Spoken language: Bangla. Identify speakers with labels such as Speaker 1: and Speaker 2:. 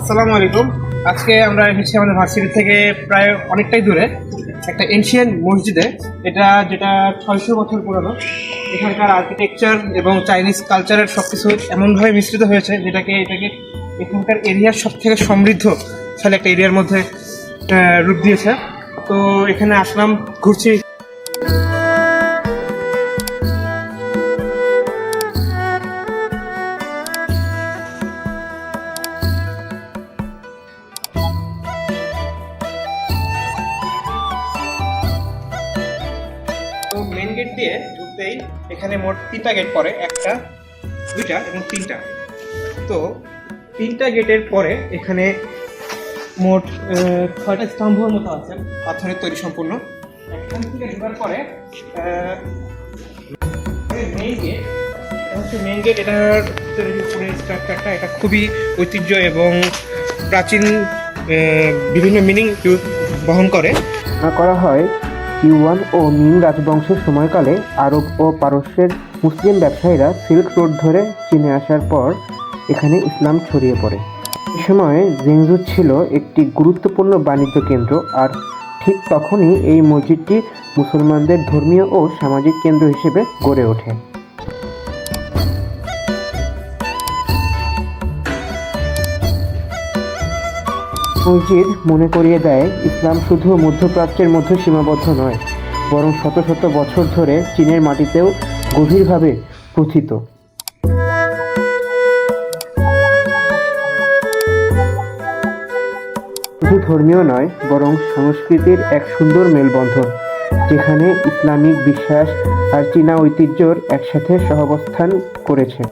Speaker 1: আসসালামু আলাইকুম। আজকে আমরা এসেছি আমাদের ভার্সিটি থেকে প্রায় অনেকটাই দূরে, একটা এনশিয়ান মসজিদে। এটা যেটা ছয়শো বছর পুরনো। এখানকার আর্কিটেকচার এবং চাইনিজ কালচারের সব কিছু এমনভাবে মিশ্রিত হয়েছে যেটাকে এটাকে এখানকার এরিয়ার সব থেকে সমৃদ্ধ তাহলে একটা এরিয়ার মধ্যে রূপ দিয়েছে। তো এখানে আসলাম, ঘুরছি। মেন গেট দিয়ে ঢুকতেই এখানে মোট তিনটা গেট পড়ে, একটা, দুইটা এবং তিনটা। তো তিনটা গেটের পরে এখানে মোট ছয়টা স্তম্ভর মতো আছে পাথরের তৈরি সম্পূর্ণ। এখান থেকে ঢোকার পরে মেইন গেট হচ্ছে মেইন গেট এটার উপরে স্ট্রাকচারটা এটা খুবই ঐতিহ্য এবং প্রাচীন বিভিন্ন মিনিং বহন করে।
Speaker 2: করা হয় ইউয়ান ও মিং রাজবংশের সময়কালে আরব ও পারস্যের মুসলিম ব্যবসায়ীরা সিল্ক রোড ধরে চীনে আসার পর এখানে ইসলাম ছড়িয়ে পড়ে। এ সময়ে জেংজু ছিল একটি গুরুত্বপূর্ণ বাণিজ্য কেন্দ্র আর ঠিক তখনই এই মসজিদটি মুসলমানদের ধর্মীয় ও সামাজিক কেন্দ্র হিসেবে গড়ে ওঠে। মসজিদ মনে করিয়ে দেয়, ইসলাম শুধু মধ্যপ্রাচ্যের মধ্যে সীমাবদ্ধ নয়, বরং শত শত বছর ধরে চীনের মাটিতেও গভীরভাবে প্রথিত শুধু ধর্মীয় নয়, বরং সংস্কৃতির এক সুন্দর মেলবন্ধন, যেখানে ইসলামিক বিশ্বাস আর চীনা ঐতিহ্যর একসাথে সহাবস্থান করেছে।